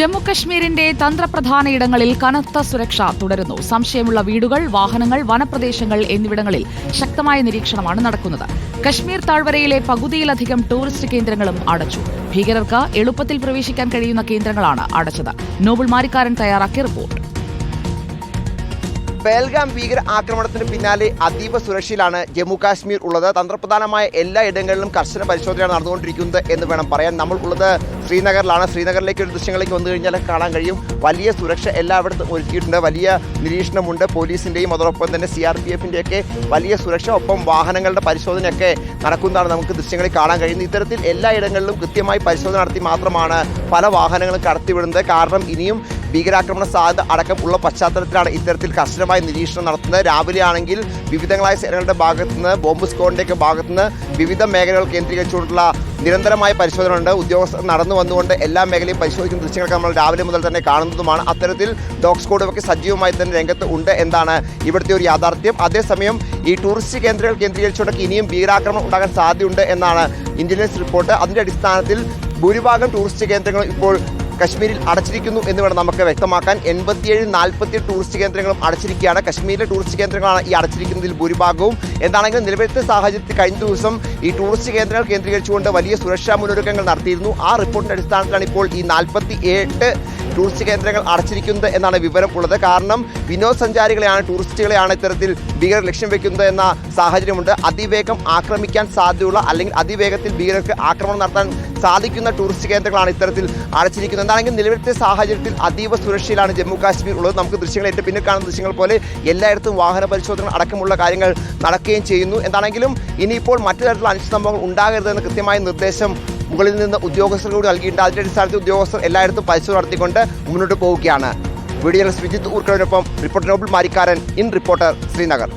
ജമ്മു കശ്മീരിന്റെ തന്ത്രപ്രധാന ഇടങ്ങളിൽ കനത്ത സുരക്ഷ തുടരുന്നു. സംശയമുള്ള വീടുകൾ വാഹനങ്ങൾ വനപ്രദേശങ്ങൾ എന്നിവിടങ്ങളിൽ ശക്തമായ നിരീക്ഷണമാണ് നടക്കുന്നത്. കശ്മീർ താഴ്വരയിലെ പകുതിയിലധികം ടൂറിസ്റ്റ് കേന്ദ്രങ്ങളും അടച്ചു. ഭീകരർക്ക് എളുപ്പത്തിൽ പ്രവേശിക്കാൻ കഴിയുന്ന കേന്ദ്രങ്ങളാണ് അടച്ചത്. നോബിൾ മാരിക്കാരൻ തയ്യാറാക്കിയ റിപ്പോർട്ട്. പേൽഗാം ഭീകര ആക്രമണത്തിന് പിന്നാലെ അതീവ സുരക്ഷയിലാണ് ജമ്മു കാശ്മീർ ഉള്ളത്. തന്ത്രപ്രധാനമായ എല്ലാ ഇടങ്ങളിലും കർശന പരിശോധനയാണ് നടന്നുകൊണ്ടിരിക്കുന്നത് എന്ന് വേണം പറയാൻ. നമ്മൾ ഉള്ളത് ശ്രീനഗറിലാണ്. ശ്രീനഗറിലേക്ക് ഒരു ദൃശ്യങ്ങളിലേക്ക് വന്നു കഴിഞ്ഞാൽ കാണാൻ കഴിയും. വലിയ സുരക്ഷ എല്ലായിടത്തും ഒരുക്കിയിട്ടുണ്ട്. വലിയ നിരീക്ഷണമുണ്ട് പോലീസിന്റെയും അതോടൊപ്പം തന്നെ സി ആർ പി എഫിന്റെയൊക്കെ വലിയ സുരക്ഷ ഒപ്പം വാഹനങ്ങളുടെ പരിശോധനയൊക്കെ നടക്കുന്നതാണ് നമുക്ക് ദൃശ്യങ്ങളിൽ കാണാൻ കഴിയുന്നത്. ഇത്തരത്തിൽ എല്ലാ ഇടങ്ങളിലും കൃത്യമായി പരിശോധന നടത്തി മാത്രമാണ് പല വാഹനങ്ങളും കടത്തിവിടുന്നത്. കാരണം ഇനിയും ഭീകരാക്രമണ സാധ്യത അടക്കം ഉള്ള പശ്ചാത്തലത്തിലാണ് ഇത്തരത്തിൽ കർശനമായ നിരീക്ഷണം നടത്തുന്നത്. രാവിലെയാണെങ്കിൽ വിവിധങ്ങളായ സേനകളുടെ ഭാഗത്തു നിന്ന് ബോംബ് സ്ക്വാഡിന്റെയൊക്കെ ഭാഗത്തു നിന്ന് വിവിധ മേഖലകൾ കേന്ദ്രീകരിച്ചുകൊണ്ടുള്ള നിരന്തരമായ പരിശോധന ഉണ്ട് ഉദ്യോഗസ്ഥർ നടന്നു വന്നുകൊണ്ട് എല്ലാ മേഖലയും പരിശോധിക്കുന്ന ദൃശ്യങ്ങളൊക്കെ നമ്മൾ രാവിലെ മുതൽ തന്നെ കാണുന്നതുമാണ്. അത്തരത്തിൽ ഡോഗ് സ്ക്വാഡുമൊക്കെ സജീവമായി തന്നെ രംഗത്ത് ഉണ്ട് എന്നാണ് ഇവിടുത്തെ ഒരു യാഥാർത്ഥ്യം. അതേസമയം ഈ ടൂറിസ്റ്റ് കേന്ദ്രങ്ങൾ കേന്ദ്രീകരിച്ചുകൊണ്ടൊക്കെ ഇനിയും ഭീകരാക്രമണം ഉണ്ടാകാൻ സാധ്യതയുണ്ട് എന്നാണ് ഇന്റലിജൻസ് റിപ്പോർട്ട്. അതിന്റെ അടിസ്ഥാനത്തിൽ ഭൂരിഭാഗം ടൂറിസ്റ്റ് കേന്ദ്രങ്ങൾ ഇപ്പോൾ കശ്മീരിൽ അടച്ചിരിക്കുന്നു എന്ന് വേണം നമുക്ക് വ്യക്തമാക്കാൻ. എൺപത്തിയേഴ് നാൽപ്പത്തി ടൂറിസ്റ്റ് കേന്ദ്രങ്ങളും അടച്ചിരിക്കുകയാണ്. കശ്മീരിലെ ടൂറിസ്റ്റ് കേന്ദ്രങ്ങളാണ് ഈ അടച്ചിരിക്കുന്നതിൽ ഭൂരിഭാഗവും. എന്താണെങ്കിലും നിലവിലത്തെ സാഹചര്യത്തിൽ കഴിഞ്ഞ ദിവസം ഈ ടൂറിസ്റ്റ് കേന്ദ്രങ്ങൾ കേന്ദ്രീകരിച്ചുകൊണ്ട് വലിയ സുരക്ഷാ മുന്നൊരുക്കങ്ങൾ നടത്തിയിരുന്നു. ആ റിപ്പോർട്ടിന്റെ അടിസ്ഥാനത്തിലാണ് ഇപ്പോൾ ഈ നാൽപ്പത്തി എട്ട് ടൂറിസ്റ്റ് കേന്ദ്രങ്ങൾ അടച്ചിരിക്കുന്നത് എന്നാണ് വിവരം ഉള്ളത് കാരണം വിനോദസഞ്ചാരികളെയാണ് ടൂറിസ്റ്റുകളെയാണ് ഇത്തരത്തിൽ ഭീകരർ ലക്ഷ്യം വെക്കുന്നത് എന്ന സാഹചര്യമുണ്ട്. അതിവേഗം ആക്രമിക്കാൻ സാധ്യതയുള്ള അല്ലെങ്കിൽ അതിവേഗത്തിൽ ഭീകരർക്ക് ആക്രമണം നടത്താൻ സാധിക്കുന്ന ടൂറിസ്റ്റ് കേന്ദ്രങ്ങളാണ് ഇത്തരത്തിൽ അടച്ചിരിക്കുന്നത്. എന്താണെങ്കിൽ നിലവിലത്തെ സാഹചര്യത്തിൽ അതീവ സുരക്ഷയിലാണ് ജമ്മു കാശ്മീർ ഉള്ളത്. നമുക്ക് ദൃശ്യങ്ങൾ ഏറ്റവും പിന്നിൽ കാണുന്ന ദൃശ്യങ്ങൾ പോലെ എല്ലായിടത്തും വാഹന പരിശോധന അടക്കമുള്ള കാര്യങ്ങൾ നടക്കുകയും ചെയ്യുന്നു. എന്താണെങ്കിലും ഇനിയിപ്പോൾ മറ്റു തരത്തിലുള്ള അനിഷ്ട സംഭവങ്ങൾ ഉണ്ടാകരുതെന്ന് കൃത്യമായ നിർദ്ദേശം മുകളിൽ നിന്ന് ഉദ്യോഗസ്ഥർ കൂടി നൽകിയിട്ടുണ്ട്. അതിന്റെ അടിസ്ഥാനത്തിൽ ഉദ്യോഗസ്ഥർ എല്ലായിടത്തും പരിശോധന നടത്തിക്കൊണ്ട് മുന്നോട്ട് പോവുകയാണ്. Video Sreejith Vijith ഊർക്കടിനൊപ്പം reporter Noble Marikkaran in reporter Srinagar.